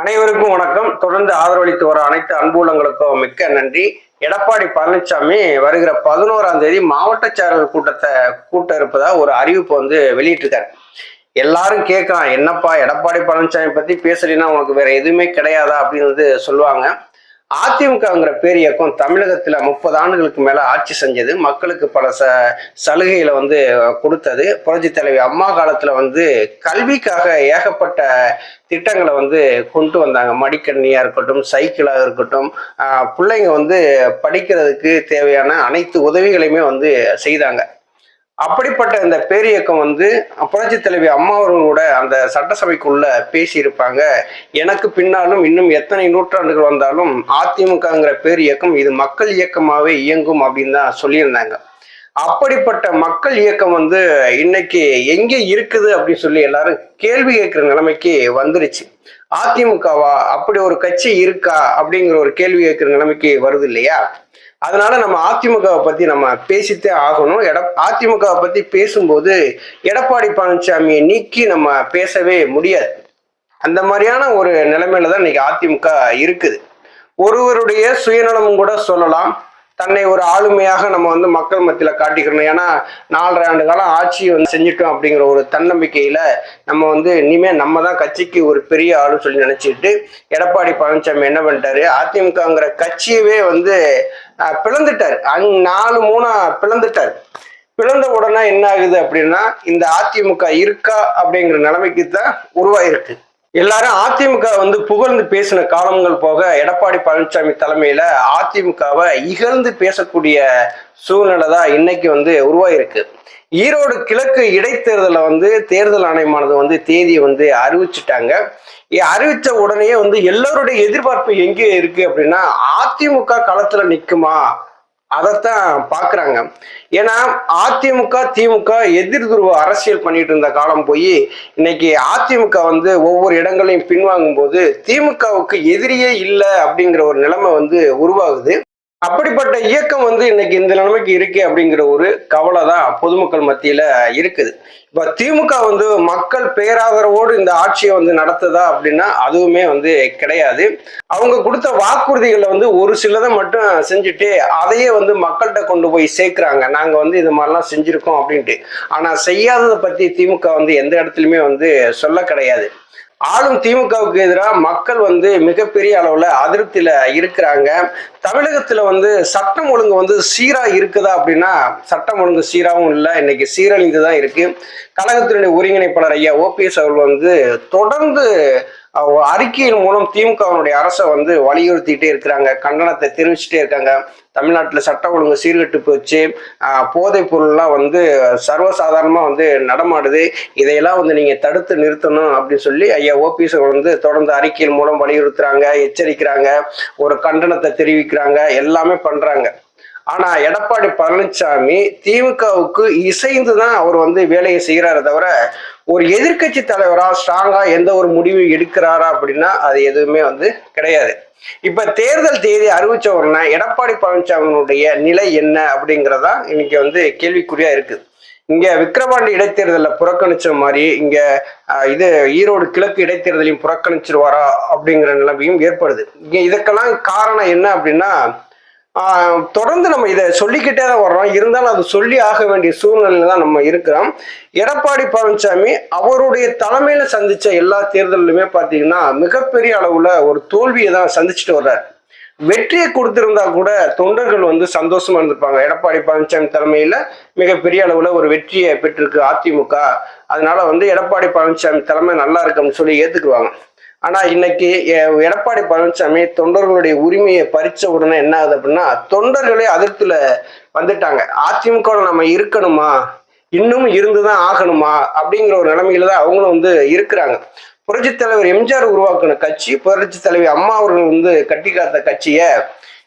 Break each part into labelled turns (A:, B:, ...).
A: அனைவருக்கும் வணக்கம். தொடர்ந்து ஆதரவளித்து வர அனைத்து அன்புள்ளங்களுக்கும் மிக்க நன்றி. எடப்பாடி பழனிசாமி வருகிற பதினோராம் தேதி மாவட்ட செயலர் கூட்டத்தை கூட்ட இருப்பதா ஒரு அறிவிப்பு வந்து வெளியிட்டிருக்காரு. எல்லாரும் கேட்கலாம் என்னப்பா எடப்பாடி பழனிசாமி பத்தி பேசலைன்னா உனக்கு வேற எதுவுமே கிடையாதா அப்படின்னு வந்து சொல்லுவாங்க. அதிமுகங்கிற பேர் இயக்கம் முப்பது ஆண்டுகளுக்கு மேலே ஆட்சி செஞ்சது. மக்களுக்கு பல ச சலுகைகளை வந்து கொடுத்தது. புரட்சி தலைவி அம்மா காலத்தில் வந்து கல்விக்காக ஏகப்பட்ட திட்டங்களை வந்து கொண்டு வந்தாங்க. மடிக்கணியாக இருக்கட்டும் சைக்கிளாக இருக்கட்டும் பிள்ளைங்க வந்து படிக்கிறதுக்கு தேவையான அனைத்து உதவிகளையுமே வந்து செய்தாங்க. அப்படிப்பட்ட இந்த பேரியக்கம் வந்து புரட்சி தலைவி அம்மா அவர்களோட அந்த சட்டசபைக்குள்ள பேசியிருப்பாங்க. எனக்கு பின்னாலும் இன்னும் எத்தனை நூற்றாண்டுகள் வந்தாலும் அதிமுகங்கிற பேரியக்கம் இது மக்கள் இயக்கமாகவே இயங்கும் அப்படின்னு தான் சொல்லியிருந்தாங்க. அப்படிப்பட்ட மக்கள் இயக்கம் வந்து இன்னைக்கு எங்கே இருக்குது அப்படின்னு சொல்லி எல்லாரும் கேள்வி கேட்குற நிலைமைக்கு வந்துருச்சு. அதிமுகவா? அப்படி ஒரு கட்சி இருக்கா? அப்படிங்கிற ஒரு கேள்வி கேட்குற நிலைமைக்கு வருது இல்லையா? அதனால நம்ம அதிமுகவை பத்தி நம்ம பேசித்தே ஆகணும். எட அதிமுகவை பத்தி பேசும்போது எடப்பாடி பழனிசாமியை நீக்கி நம்ம பேசவே முடியாது. அந்த மாதிரியான ஒரு நிலைமையில தான் இன்னைக்கு அதிமுக இருக்குது. ஒருவருடைய சுயநலமும் கூட சொல்லலாம். தன்னை ஒரு ஆளுமையாக நம்ம வந்து மக்கள் மத்தியில் காட்டிக்கிறோம் ஏன்னா நாலரை ஆண்டு காலம் ஆட்சி வந்து செஞ்சுட்டோம் அப்படிங்கிற ஒரு தன்னம்பிக்கையில் நம்ம வந்து இனிமே நம்ம தான் கட்சிக்கு ஒரு பெரிய ஆளுன்னு சொல்லி நினச்சிட்டு எடப்பாடி பழனிசாமி என்ன பண்ணிட்டாரு? அதிமுகங்கிற கட்சியவே வந்து பிளந்துட்டார். அங் நாலு மூணா பிளந்துட்டார். பிளந்த உடனே என்ன ஆகுது அப்படின்னா இந்த அதிமுக இருக்கா அப்படிங்கிற நிலைமைக்கு தான் உருவாயிருக்கு. எல்லாரும் அதிமுக வந்து புகழ்ந்து பேசின காலங்கள் போக எடப்பாடி பழனிசாமி தலைமையில அதிமுகவை இகழ்ந்து பேசக்கூடிய சூழ்நிலை தான் இன்னைக்கு வந்து உருவாயிருக்கு. ஈரோடு கிழக்கு இடைத்தேர்தலை வந்து தேர்தல் ஆணையமானது வந்து தேதியை வந்து அறிவிச்சிட்டாங்க. அறிவித்த அறிவிச்ச உடனே வந்து எல்லாருடைய எதிர்பார்ப்பு எங்கே இருக்கு அப்படின்னா அதிமுக களத்துல நிற்குமா அதைத்தான் பாக்குறாங்க. ஏன்னா அதிமுக திமுக எதிர் துருவ அரசியல் பண்ணிட்டு இருந்த காலம் போய் இன்னைக்கு அதிமுக வந்து ஒவ்வொரு இடங்களையும் பின்வாங்கும் போது திமுகவுக்கு எதிரியே இல்லை அப்படிங்கிற ஒரு நிலைமை வந்து உருவாகுது. அப்படிப்பட்ட இயக்கம் வந்து இன்னைக்கு இந்த நிலைமைக்கு இருக்கு அப்படிங்கிற ஒரு கவலை தான் பொதுமக்கள் மத்தியில இருக்குது. இப்ப திமுக வந்து மக்கள் பேராதரவோடு இந்த ஆட்சியை வந்து நடத்துதா அப்படின்னா அதுவுமே வந்து கிடையாது. அவங்க கொடுத்த வாக்குறுதிகளை வந்து ஒரு சிலதை மட்டும் செஞ்சுட்டு அதையே வந்து மக்கள்கிட்ட கொண்டு போய் சேர்க்கிறாங்க. நாங்க வந்து இது மாதிரிலாம் செஞ்சிருக்கோம் அப்படின்ட்டு. ஆனா செய்யாததை பத்தி திமுக வந்து எந்த இடத்துலயுமே வந்து சொல்ல கிடையாது. ஆளும் திமுகவுக்கு எதிராக மக்கள் வந்து மிகப்பெரிய அளவில் அதிருப்தியில் இருக்கிறாங்க. தமிழகத்தில் வந்து சட்டம் ஒழுங்கு வந்து சீராக இருக்குதா அப்படின்னா சட்டம் ஒழுங்கு சீராகவும் இல்லை. இன்னைக்கு சீரழிந்து தான் இருக்குது கழகத்தினுடைய ஒருங்கிணைப்பாளர் ஐயா ஓபிஎஸ் அவர்கள் வந்து தொடர்ந்து அறிக்கையின் மூலம் திமுகவினுடைய அரசை வந்து வலியுறுத்திட்டே இருக்கிறாங்க. கண்டனத்தை தெரிவிச்சுட்டே இருக்காங்க. தமிழ்நாட்டில் சட்ட ஒழுங்கு சீர்கெட்டு போச்சு போதைப் பொருள்லாம் வந்து சர்வசாதாரணமாக வந்து நடமாடுது. இதையெல்லாம் வந்து நீங்கள் தடுத்து நிறுத்தணும் அப்படின்னு சொல்லி ஐயா ஓபிஎஸ் வந்து தொடர்ந்து அறிக்கையின் மூலம் வலியுறுத்துறாங்க எச்சரிக்கிறாங்க ஒரு கண்டனத்தை தெரிவிக்கிறாங்க எல்லாமே பண்ணுறாங்க ஆனா எடப்பாடி பழனிசாமி திமுகவுக்கு இசைந்து தான் அவர் வந்து வேலையை செய்கிறாரே தவிர ஒரு எதிர்க்கட்சி தலைவரா ஸ்ட்ராங்கா எந்த ஒரு முடிவும் எடுக்கிறாரா அப்படின்னா அது எதுவுமே வந்து கிடையாது. இப்ப தேர்தல் தேதி அறிவிச்ச உடனே எடப்பாடி பழனிசாமியினுடைய நிலை என்ன அப்படிங்கறதா இன்னைக்கு வந்து கேள்விக்குறியா இருக்குது இங்க விக்கிரவாண்டி இடைத்தேர்தலை புறக்கணிச்ச மாதிரி இங்க இது ஈரோடு கிழக்கு இடைத்தேர்தலையும் புறக்கணிச்சிருவாரா அப்படிங்கிற நிலைமையும் ஏற்படுது. இங்க இதுக்கெல்லாம் காரணம் என்ன அப்படின்னா தொடர்ந்து நம்ம இதை சொல்லிக்கிட்டே தான் வர்றோம். இருந்தாலும் அது சொல்லி ஆக வேண்டிய சூழ்நிலையில தான் நம்ம இருக்கிறோம். எடப்பாடி பழனிசாமி அவருடைய தலைமையில சந்திச்ச எல்லா தேர்தலுமே பார்த்தீங்கன்னா மிகப்பெரிய அளவுல ஒரு தோல்வியை தான் சந்திச்சுட்டு வர்றாரு. வெற்றியை கொடுத்திருந்தா கூட தொண்டர்கள் வந்து சந்தோஷமா இருந்திருப்பாங்க. எடப்பாடி பழனிசாமி தலைமையில மிகப்பெரிய அளவுல ஒரு வெற்றியை பெற்றிருக்கு அதிமுக. அதனால வந்து எடப்பாடி பழனிசாமி தலைமை நல்லா இருக்குன்னு சொல்லி ஏத்துக்குவாங்க. ஆனா இன்னைக்கு எ- எடப்பாடி பழனிசாமி தொண்டர்களுடைய உரிமையை பறிச்ச உடனே என்ன ஆகுது அப்படின்னா தொண்டர்களே அதிர்த்துல வந்துட்டாங்க. அதிமுக நம்ம இருக்கணுமா? இன்னும் இருந்துதான் ஆகணுமா? அப்படிங்கிற ஒரு நிலைமையில தான் அவங்களும் வந்து இருக்கிறாங்க. புரட்சி தலைவர் எம்ஜிஆர் உருவாக்கின கட்சி புரட்சி தலைவி அம்மா அவர்கள் வந்து கட்டி காத்த கட்சியை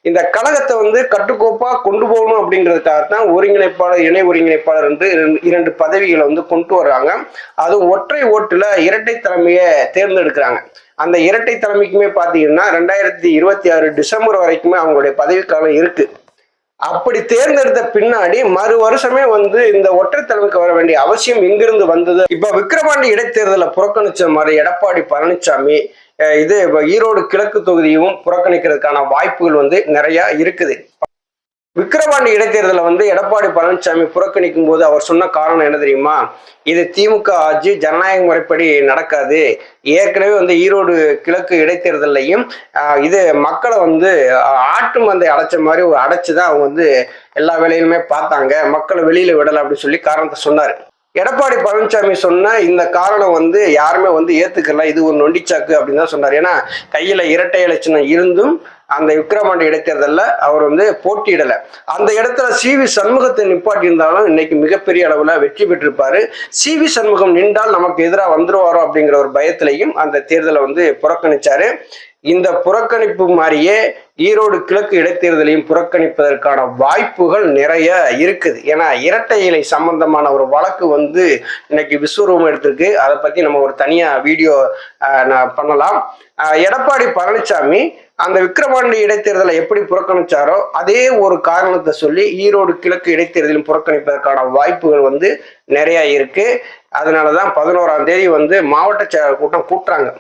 A: இந்த கழகத்தை வந்து கட்டுக்கோப்பா கொண்டு போகணும் அப்படிங்கிறதுக்காகத்தான் ஒருங்கிணைப்பாளர் இணை ஒருங்கிணைப்பாளர் வந்து இரண்டு- இரண்டு பதவிகளை வந்து கொண்டு வர்றாங்க. அது ஒற்றை ஓட்டுல இரட்டை தலைமையை தேர்ந்தெடுக்கிறாங்க. அந்த இரட்டை தலைமைக்குமே பார்த்தீங்கன்னா ரெண்டாயிரத்தி இருபத்தி ஆறு டிசம்பர் வரைக்குமே அவங்களுடைய பதவிக்காலம் இருக்கு. அப்படி தேர்ந்தெடுத்த பின்னாடி மறு வருஷமே வந்து இந்த ஒற்றை தலைமைக்கு வர வேண்டிய அவசியம் எங்கிருந்து வந்தது? இப்ப விக்கிரவாண்டி இடைத்தேர்தலை புறக்கணிச்ச மாதிரி எடப்பாடி பழனிசாமி இது ஈரோடு கிழக்கு தொகுதியும் புறக்கணிக்கிறதுக்கான வாய்ப்புகள் வந்து நிறைய இருக்குது. விக்கிரவாண்டி இடைத்தேர்தலை வந்து எடப்பாடி பழனிசாமி புறக்கணிக்கும் போது அவர் சொன்ன காரணம் என்ன தெரியுமா? இது திமுக ஆட்சி ஜனநாயக முறைப்படி நடக்காது. ஏற்கனவே வந்து ஈரோடு கிழக்கு இடைத்தேர்தலையும் இது மக்களை வந்து ஆட்டு மந்தை அடைச்ச மாதிரி ஒரு அடைச்சு தான் அவங்க வந்து எல்லா வேலையிலுமே பார்த்தாங்க. மக்களை வெளியில விடலை அப்படின்னு சொல்லி காரணத்தை சொன்னார். எடப்பாடி பழனிசாமி சொன்ன இந்த காரணம் வந்து யாருமே வந்து ஏத்துக்கல இது ஒரு நொண்டிச்சாக்கு அப்படின்னு தான் சொன்னார். ஏன்னா கையில இரட்டை இலட்சணம் இருந்தும் அந்த விக்ரமாண்ட இடைத்தேர்தலில் அவர் வந்து போட்டியிடலை. அந்த இடத்துல சி வி சண்முகத்தை நிப்பாட்டி இருந்தாலும் இன்னைக்கு மிகப்பெரிய அளவில் வெற்றி பெற்றிருப்பாரு. சி வி சண்முகம் நின்றால் நமக்கு எதிராக வந்துருவாரோ அப்படிங்கிற ஒரு பயத்திலையும் அந்த தேர்தலை வந்து புறக்கணிச்சாரு. இந்த புறக்கணிப்பு மாதிரியே ஈரோடு கிழக்கு இடைத்தேர்தலையும் புறக்கணிப்பதற்கான வாய்ப்புகள் நிறைய இருக்குது. ஏன்னா இரட்டை இலை சம்பந்தமான ஒரு வழக்கு வந்து இன்னைக்கு விஸ்வரூபம் எடுத்திருக்கு. அதை பத்தி நம்ம ஒரு தனியா வீடியோ நான் பண்ணலாம். எடப்பாடி பழனிசாமி அந்த விக்கிரவாண்டி இடைத்தேர்தலை எப்படி புறக்கணிச்சாரோ அதே ஒரு காரணத்தை சொல்லி ஈரோடு கிழக்கு இடைத்தேர்தலையும் புறக்கணிப்பதற்கான வாய்ப்புகள் வந்து நிறைய இருக்கு. அதனாலதான் பதினோராம் தேதி வந்து மாவட்ட செயலர் கூட்டம் கூட்டுறாங்க.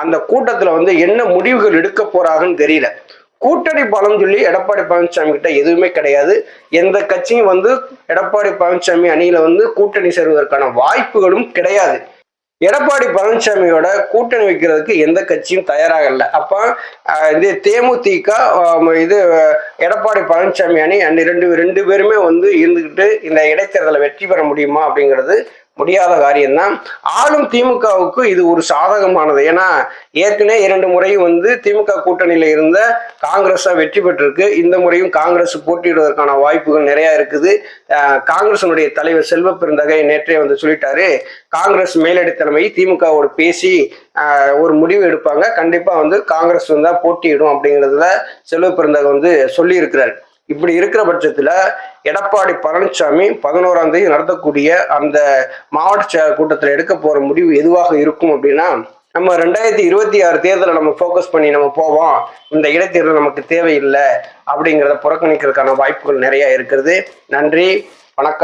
A: அந்த கூட்டத்துல வந்து என்ன முடிவுகள் எடுக்க போறாங்கன்னு தெரியல. கூட்டணி பலம் சொல்லி எடப்பாடி பழனிசாமி கிட்ட எதுவுமே கிடையாது. எந்த கட்சியும் வந்து எடப்பாடி பழனிசாமி அணியில வந்து கூட்டணி சேருவதற்கான வாய்ப்புகளும் கிடையாது. எடப்பாடி பழனிசாமியோட கூட்டணி வைக்கிறதுக்கு எந்த கட்சியும் தயாராக இல்லை. அப்போ இது தேமுதிக இது எடப்பாடி பழனிசாமி அணி அண்ட் ரெண்டு ரெண்டு பேருமே வந்து இருந்துக்கிட்டு இந்த இடைத்தேர்தலை வெற்றி பெற முடியுமா அப்படிங்கிறது முடியாத காரியம்தான். ஆளும் திமுகவுக்கு இது ஒரு சாதகமானது. ஏன்னா ஏற்கனவே இரண்டு முறையும் வந்து திமுக கூட்டணியில இருந்த காங்கிரஸா வெற்றி பெற்றிருக்கு. இந்த முறையும் காங்கிரஸ் போட்டியிடுவதற்கான வாய்ப்புகள் நிறைய இருக்குது. காங்கிரசனுடைய தலைவர் செல்வ பெருந்தகை நேற்றே வந்து சொல்லிட்டாரு. காங்கிரஸ் மேலடி தலைமை திமுகவோடு பேசி ஒரு முடிவு எடுப்பாங்க. கண்டிப்பா வந்து காங்கிரஸ் வந்து போட்டியிடும் அப்படிங்கிறதுல செல்வ பெருந்தகை வந்து சொல்லி இருக்கிறார் இப்படி இருக்கிற பட்சத்துல எடப்பாடி பழனிசாமி பதினோராம் தேதி நடத்தக்கூடிய அந்த மாவட்ட செயலர் கூட்டத்தில் எடுக்க போற முடிவு எதுவாக இருக்கும் அப்படின்னா நம்ம ரெண்டாயிரத்தி இருபத்தி ஆறு தேர்தலை நம்ம ஃபோக்கஸ் பண்ணி நம்ம போவோம். இந்த இடைத்தேர்தல் நமக்கு தேவையில்லை அப்படிங்கிறத புறக்கணிக்கிறதுக்கான வாய்ப்புகள் நிறைய இருக்கிறது. நன்றி வணக்கம்.